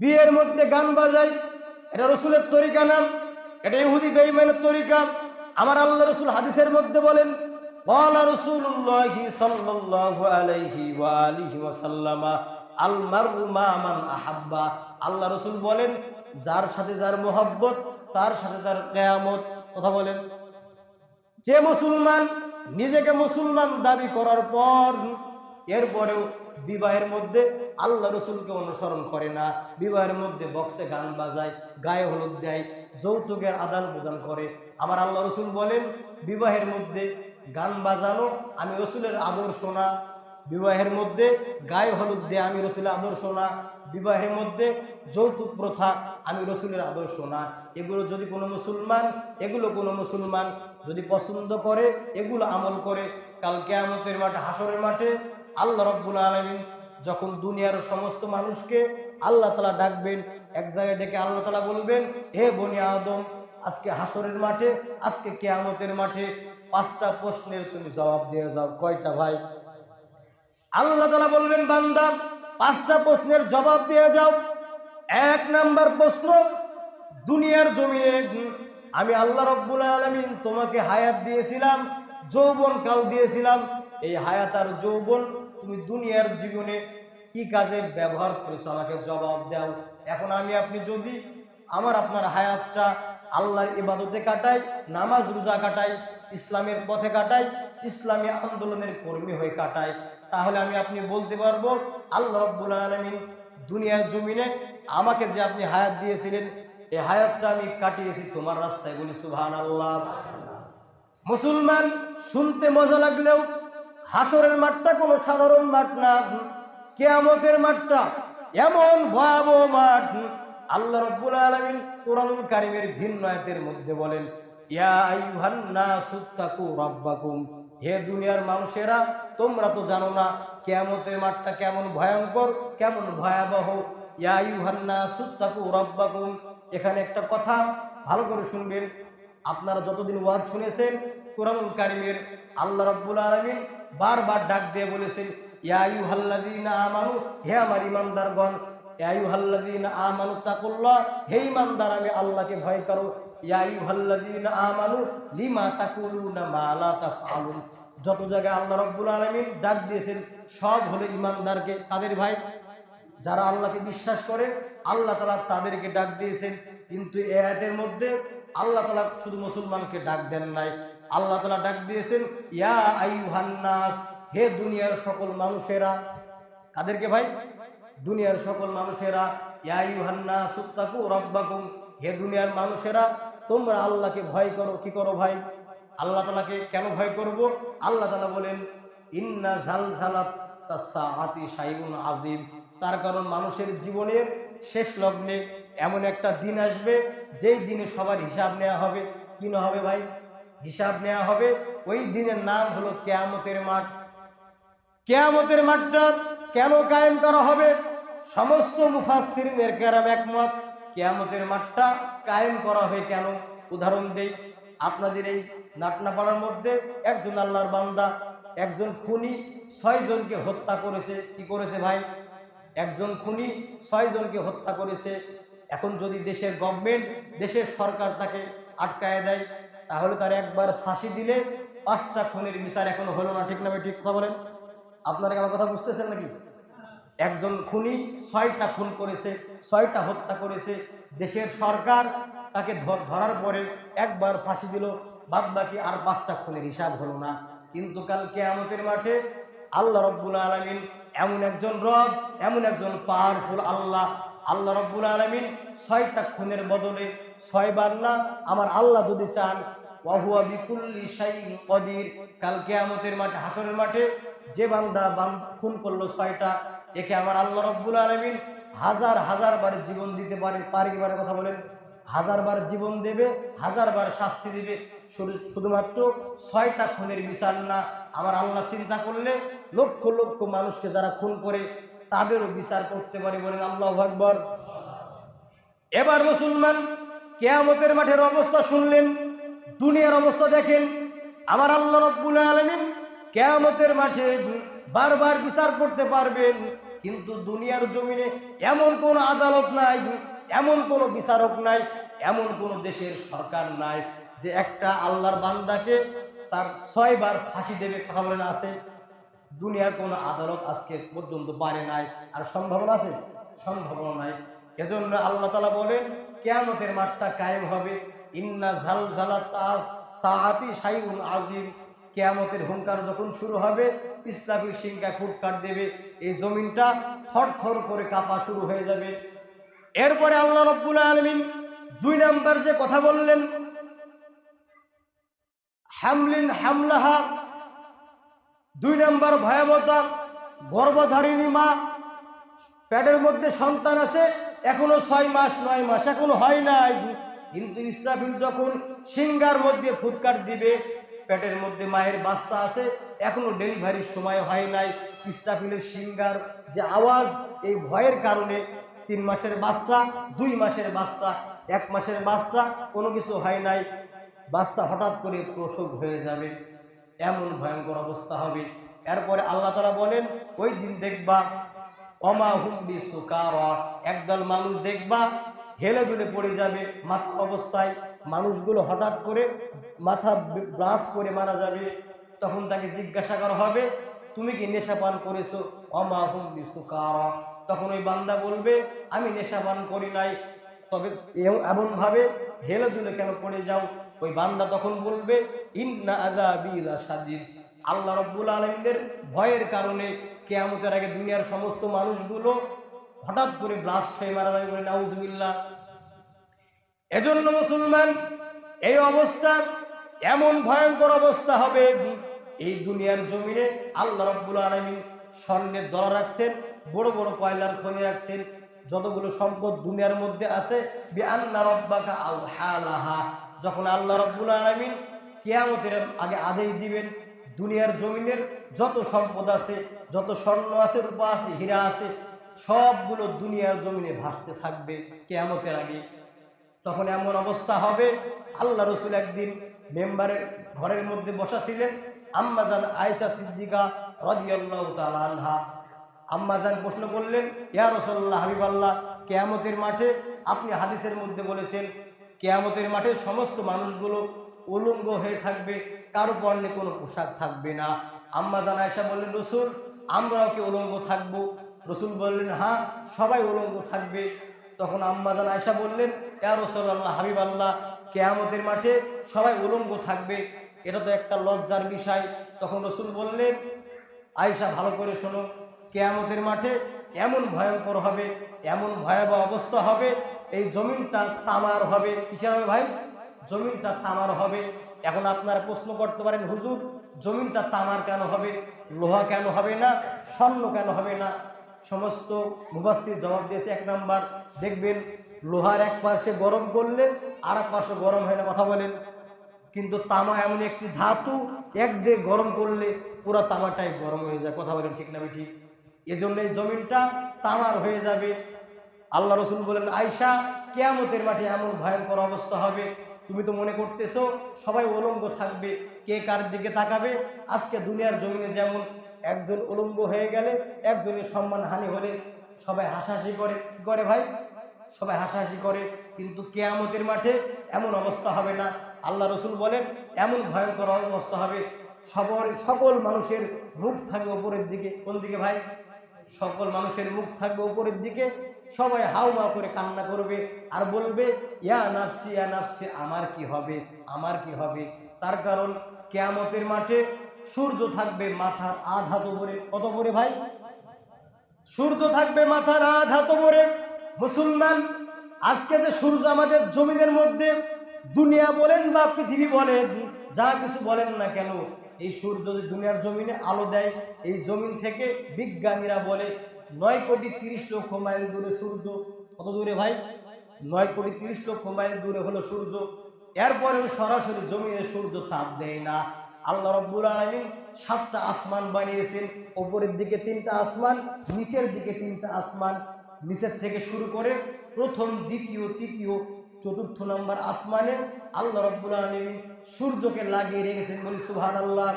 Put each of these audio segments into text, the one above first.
বিয়ের মধ্যে গান বাজাই এটা রসুলের তরিকা নাম, এটা ইহুদি বেইমানের তরিকা। আমার আল্লাহ রসুল হাদিসের মধ্যে বলেন, বলা রসুল্লাহি সাল্লাল্লাহু আলাইহি ওয়া আল মা মান আহাব্বা। আল্লাহ রসুল বলেন, যার সাথে যার মোহাব্বত, তার সাথে তার কেয়ামত। কথা বলেন। যে মুসলমান নিজেকে মুসলমান দাবি করার পর, এরপরেও বিবাহের মধ্যে আল্লাহ রসুলকে অনুসরণ করে না। বিবাহের মধ্যে বক্সে গান বাজায়, গায়ে হলুদ দেয়, যৌতুকের আদান প্রদান করে। আমার আল্লাহ রসুল বলেন, বিবাহের মধ্যে গান বাজানো, আমি রসুলের আদর্শ না। বিবাহের মধ্যে গায়ে হলুদ দেয়, আমি রসুলের আদর্শ না। বিবাহের মধ্যে যৌতুক প্রথা, আমি রসুলের আদর্শ না। এগুলো যদি কোনো মুসলমান, এগুলো কোনো মুসলমান যদি পছন্দ করে, এগুলো আমল করে, কাল কেয়ামতের মাঠে হাসরের মাঠে আল্লাহ রব্বুল আলমিন যখন দুনিয়ার সমস্ত মানুষকে আল্লাহ তালা ডাকবেন, এক জায়গায় ডেকে আল্লাহ তালা বলবেন, হে বনি আদম, আজকে হাসরের মাঠে, আজকে কেয়ামতের মাঠে পাঁচটা প্রশ্নের তুমি জবাব দিয়ে যাও। কয়টা ভাই? আল্লাহ তালা বলবেন, বান্দা, পাঁচটা প্রশ্নের জবাব দিয়ে যাও। এক নাম্বার প্রশ্ন, দুনিয়ার জমিনে আমি আল্লাহ রব্বুল আলমিন তোমাকে হায়াত দিয়েছিলাম যৌবন কাল দিয়েছিলাম। এই হায়াত আর যৌবন তুমি দুনিয়ার জীবনে কি কাজে ব্যবহার করেছ? আমাকে জবাব দাও। এখন আমি, আপনি যদি আমার, আপনার হায়াতটা আল্লাহর ইবাদতে কাটাই, নামাজ রোজা কাটাই, ইসলামের পথে কাটাই, ইসলামী আন্দোলনের কর্মী হয়ে কাটাই, তাহলে আমি, আপনি বলতে পারব, আল্লাহ রব্বুল আলমিন দুনিয়ার জমিনে আমাকে যে আপনি হায়াত দিয়েছিলেন, এই হায়াতটা আমি কাটিয়েছি তোমার রাস্তায় বলি সুবহান আল্লাহ মুসলমান শুনতে মজা লাগলেও হাসরের মাঠটা কোনো সাধারণ মাঠ না। কেয়ামতের মাঠটা এমন ভয়াবহ মাঠ। আল্লাহ রব্বুল আলমিন কোরআনুল কারিমের ভিন্ন আয়াতের মধ্যে বলেন হে দুনিয়ার মানুষেরা, তোমরা তো জানো না কেয়ামতের মাঠটা কেমন ভয়ঙ্কর, কেমন ভয়াবহ। ইয়া আইয়ুহান নাসু তাকু রাব্বাকুম। এখানে একটা কথা ভালো করে শুনবেন। আপনারা যতদিন ওয়াজ শুনেছেন, কোরআনুল কারিমের আল্লাহ রাব্বুল আলামিন বারবার ডাক দিয়ে বলেছেন, ইয়া আইয়ুহাল্লাযীনা আমানু, হে আমার ঈমানদারগণ ইয়া আইয়ুহাল্লাযীনা আমানু তাকুল্লাহ, হে ইমানদার, আমি আল্লাহকে ভয় করো। ইয়া আইয়ুহাল্লাযীনা আমানু, লিমা তাকুলুনা মা লা তাফআলুন। যত জায়গায় আল্লাহ রাব্বুল আলামিন ডাক দিয়েছেন, সব হলো ইমানদারকে, তাদের ভাই। যারা আল্লাহকে বিশ্বাস করে, আল্লাহ তালা তাদেরকে ডাক দিয়েছেন। কিন্তু এ আয়াতের মধ্যে আল্লাহ তালা শুধু মুসলমানকে ডাক দেন নাই। আল্লাহ তালা ডাক দিয়েছেন, ইয়া আইহান্নাস হে দুনিয়ার সকল মানুষেরা। কাদেরকে ভাই? দুনিয়ার সকল মানুষেরা, ইয়া আইহান্নাস উত্তাকু রব্বাকুম, হে দুনিয়ার মানুষেরা, তোমরা আল্লাহকে ভয় করো। কি করো ভাই? আল্লাহ তালাকে কেন ভয় করব? আল্লাহ তালা বলেন, ইন্না ঝালঝালাত তাসাআতি শাইউন আযীম। তার কারণ মানুষের জীবনের শেষ লগ্নে এমন একটা দিন আসবে, যেই দিনে সবার হিসাব নেওয়া হবে। কি না হবে ভাই? হিসাব নেওয়া হবে। ওই দিনের নাম হলো কেয়ামতের মাঠ। কেয়ামতের মাঠটা কেন কায়েম করা হবে? সমস্ত মুফাসসিরিনের কেরাম একমত। কেয়ামতের মাঠটা কায়েম করা হবে কেন? উদাহরণ দেই। আপনাদের এই নাটনাপাড়ার মধ্যে একজন আল্লাহর বান্দা, একজন খুনি ছয় জনকে হত্যা করেছে। কি করেছে ভাই? একজন খুনি ছয় জনকে হত্যা করেছে। এখন যদি দেশের গভর্নমেন্ট দেশের সরকার তাকে আটকায় দেয় তাহলে তার একবার ফাঁসি দিলে পাঁচটা খুনের বিচার এখনও হলো না, ঠিক না? ঠিক কথা বলেন আপনারা আমার কথা বুঝতেছেন নাকি একজন খুনি ছয়টা খুন করেছে, ছয়টা হত্যা করেছে, দেশের সরকার তাকে ধরার পরে একবার ফাঁসি দিল বাদ বাকি আর পাঁচটা খুনের হিসাব হলো না কিন্তু কাল কেয়ামতের মাঠে আল্লাহ রব্বুল আলমিন এমন একজন রব, এমন একজন পাওয়ারফুল আল্লাহ আল্লাহ রব্বুল আলমিন ছয়টা খুনের বদলে ছয়বার না আমার আল্লাহ যদি চান, ওয়াহুয়া বিকুল্লি শাইইন কদির, কাল কেয়ামতের মাঠে হাসরের মাঠে যে বান্দা বান, খুন করল ছয়টা, একে আমার আল্লাহ রব্বুল আলমিন হাজার হাজার বার জীবন দিতে পারে পারে কি পারে কথা বলেন, হাজার বার জীবন দেবে, হাজার বার শাস্তি দিবে। শুধু- শুধুমাত্র ছয়টা খুনের বিচার না, আমার আল্লাহ চিন্তা করলে লক্ষ লক্ষ মানুষকে যারা খুন করে তাদেরও বিচার করতে পারে বলেন আল্লাহ আকবর। এবার মুসলমান কেয়ামতের মাঠের অবস্থা শুনলেন, দুনিয়ার অবস্থা দেখেন। আমার আল্লাহ রব্বুল আলমিন কেয়ামতের মাঠে বারবার বিচার করতে পারবেন, কিন্তু দুনিয়ার জমিনে এমন কোন আদালত নাই, এমন কোন বিচারক নাই, এমন কোন দেশের সরকার নাই যে একটা আল্লাহর বান্দাকে তার ছয়বার ফাঁসি দেবে কথা বলেন আছে? দুনিয়ার কোন আদালত আজকে পর্যন্ত পারে নাই আর সম্ভাবনা আছে? সম্ভাবনা নাই। এজন্য আল্লাহ তালা বলেন, কেয়ামতের মাঠটা কায়েম হবে। ইন্না ঝাল ঝালা তাজ সাহাতি আজিম কেয়ামতের হুঙ্কার যখন শুরু হবে, ইসলামের সিংকা ফুটকাট দেবে। এই জমিনটা থর থর করে কাঁপা শুরু হয়ে যাবে। এরপরে আল্লাহ রব্বুল আলমিন দুই নাম্বার যে কথা বললেন হ্যামলিন হ্যামলাহা দুই নম্বর ভয়াবহতা, গর্ভধারিণী মা, পেটের মধ্যে সন্তান আছে, এখনও ছয় মাস, নয় মাস, এখনও হয় নাই। কিন্তু ইসরাফিল যখন সিঙ্গার মধ্যে ফুটকাট দিবে, পেটের মধ্যে মায়ের বাচ্চা আছে, এখনও ডেলিভারির সময় হয় নাই। ইসরাফিলের সিঙ্গার যে আওয়াজ, এই ভয়ের কারণে তিন মাসের বাচ্চা, দুই মাসের বাচ্চা, এক মাসের বাচ্চা, কোনো কিছু হয় নাই। বাচ্চা হঠাৎ করে প্রসব হয়ে যাবে। এমন ভয়ঙ্কর অবস্থা হবে। এরপরে আল্লাহ তালা বলেন, ওই দিন দেখবা অমা হুম্বি সুকার একদল মানুষ দেখবা হেলে দুলে পড়ে যাবে মাথা অবস্থায়। মানুষগুলো হঠাৎ করে মাথা ব্রাশ করে মারা যাবে। তখন তাকে জিজ্ঞাসা করা হবে, তুমি কি নেশা পান করেছ? অমা হুম্বি সুকার তখন ওই বান্দা বলবে, আমি নেশা পান করি নাই। তবে এমন ভাবে হেলে দুলে কেন পড়ে যাও? ওই বান্দা তখন বলবে, ইন্না আদাবিলা সাজিদ আল্লাহ রব্বুল আলমীদের ভয়ের কারণে কেয়ামতের আগে দুনিয়ার সমস্ত মানুষগুলো হঠাৎ করে ব্লাস্ট হয়ে মারা যাবে বলে নাউজুবিল্লাহ। এজন্য মুসলমান, এই অবস্থা এমন ভয়ঙ্কর অবস্থা হবে এই দুনিয়ার জমিনে আল্লাহ রব্বুল আলমিন স্বর্ণের দলা রাখছেন, বড় বড় কয়লার খনি রাখছেন যতগুলো সম্পদ দুনিয়ার মধ্যে আছে যখন আল্লাহ রব্বুল আলমিন কেয়ামতের আগে আদেশ দিবেন, দুনিয়ার জমিনের যত সম্পদ আছে, যত স্বর্ণ আছে, রূপা আছে, হীরা আছে, সবগুলো দুনিয়ার জমিনে ভাসতে থাকবে কেয়ামতের আগে। তখন এমন অবস্থা হবে, আল্লাহ রসুল একদিন মেম্বারের ঘরের মধ্যে বসা ছিলেন, আম্মাজান আয়সা সিদ্দিকা রদিয়াল্লাহ তালহা আম্মাজান প্রশ্ন করলেন, ইয়া রসল্লাহ হাবিবাল্লাহ, কেয়ামতের মাঠে আপনি হাদিসের মধ্যে বলেছেন, কেয়ামতের মাঠে সমস্ত মানুষগুলো উলঙ্গ হয়ে থাকবে, কারও পণ্যে কোনো পোশাক থাকবে না। আম্মা জান আয়সা বললেন, রসুল, আমরাও কি উলঙ্গ থাকব? রসুল বললেন হ্যাঁ সবাই উলঙ্গ থাকবে। তখন আম্মা জান আয়সা বললেন, ইয়া রসল্লাহ হাবিব আল্লাহ কেয়ামতের মাঠে সবাই উলঙ্গ থাকবে। এটা তো একটা লজ্জার বিষয়। তখন রসুল বললেন আয়সা ভালো করে শোনো কেয়ামতের মাঠে এমন ভয়ঙ্কর হবে, এমন ভয়াবহ অবস্থা হবে, এই জমিনটা তামার হবে। কিসের হবে ভাই? জমিনটা তামার হবে। এখন আপনারা প্রশ্ন করতে পারেন, হুজুর, জমিনটা তামার কেন হবে? লোহা কেন হবে না? স্বর্ণ কেন হবে না? সমস্ত মুবাসির জবাব দিয়েছে এক নাম্বার। দেখবেন, লোহার এক পাশে গরম করলে আর এক পাশে গরম হয় না, কথা বলেন। কিন্তু তামা এমন একটি ধাতু, এক দিয়ে গরম করলে পুরো তামাটাই গরম হয়ে যায়, কথা বলেন ঠিক না ঠিক? এজন্য এই জমিনটা তামার হয়ে যাবে। আল্লাহ রসুল বলেন আয়সা কেয়ামতের মাঠে এমন ভয়ঙ্কর অবস্থা হবে। তুমি তো মনে করতেছো সবাই উলঙ্গ থাকবে। কে কার দিকে তাকাবে? আজকে দুনিয়ার জমিনে যেমন একজন উলঙ্গ হয়ে গেলে, একজনের সম্মান হানি হলে সবাই হাসাহাসি করে। করে ভাই, সবাই হাসাহাসি করে। কিন্তু কেয়ামতের মাঠে এমন অবস্থা হবে না। আল্লাহ রসুল বলেন, এমন ভয়ঙ্কর অবস্থা হবে। সবর, সকল মানুষের মুখ থাকবে ওপরের দিকে। কোন দিকে ভাই? সকল মানুষের মুখ থাকবে উপরের দিকে, সবাই হাউমা করে কান্না করবে আর বলবে, ইয়া নাফসি ইয়া নাফসি, আমার কি হবে? আমার কি হবে? তার কারণ কেয়ামতের মাঠে সূর্য থাকবে মাথার আধ হাত উপরে। কত উপরে ভাই? সূর্য থাকবে মাথার আধ হাত উপরে। মুসলমান, আজকে যে সূর্য আমাদের জমিনের মধ্যে দুনিয়া বলেন বা পৃথিবী বলেন, যা কিছু বলেন না কেন এই সূর্য যদি দুনিয়ার জমিনে আলো দেয়, এই জমিন থেকে বিজ্ঞানীরা বলে, নয় কোটি তিরিশ লক্ষ মাইল দূরে সূর্য। কত দূরে ভাই? নয় কোটি তিরিশ লক্ষ মাইল দূরে হলো সূর্য। এরপরেও সরাসরি জমিনে সূর্য তাপ দেয় না। আল্লাহ রব্বুল আলমিন সাতটা আসমান বানিয়েছেন। ওপরের দিকে তিনটা আসমান, নিচের দিকে তিনটা আসমান। নিচের থেকে শুরু করে প্রথম, দ্বিতীয়, তৃতীয় চতুর্থ নম্বর আসমানে আল্লাহ রব্বুল আলমিন সূর্যকে লাগিয়ে রেখেছেন বলি সুহান আল্লাহ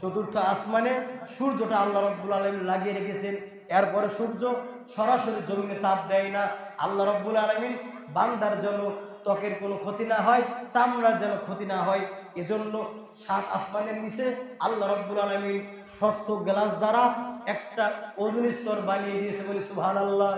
চতুর্থ আসমানে সূর্যটা আল্লাহ রব্বুল আলম লাগিয়ে রেখেছেন। এরপরে সূর্য সরাসরি জমিনে তাপ দেয় না। আল্লাহ রব্বুল আলমিন বান্দার যেন ত্বকের কোনো ক্ষতি না হয়, চামড়ার যেন ক্ষতি না হয়। এজন্য সাত আসমানের নিচে আল্লাহ রব্বুল আলমিন ষষ্ঠ গ্লাস দ্বারা একটা ওজন স্তর বানিয়ে দিয়েছে বলি সুহান আল্লাহ